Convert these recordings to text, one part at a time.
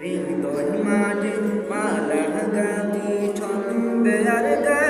হৃদয় মাঝে মালা গাঁথি ছন্দে আর গানে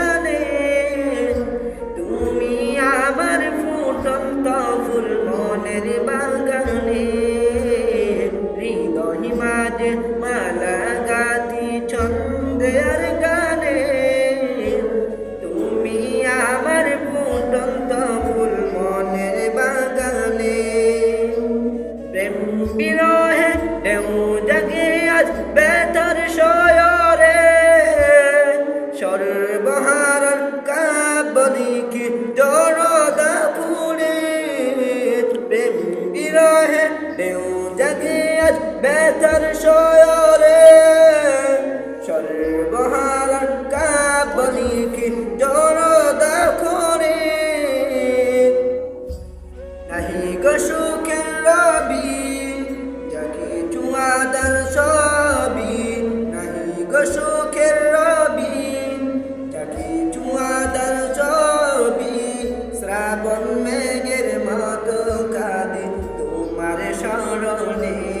মাঝে মালা গাতি ছন্দে আর গানে। তুমি আমার ফুটন্ত ফুল মনের বাগানে। প্রেম বিরহে ঢেউ জাগে আজ বেতার শয়রে। সর্বহারণ কাবলিকি জড়দা ফুলে। প্রেম বিরহে ঢেউ বেতার শয়রে সর্বহারণ কাবলিকি জড়দা ফুলে নাহি গো সুখের রবি যাকে চুয়াদার সবই। নাহি গো সুখের রবি যাকে চুয়াদার সবই। শ্রাবণ মেঘের মতো কাঁদে তোমার হৃদয়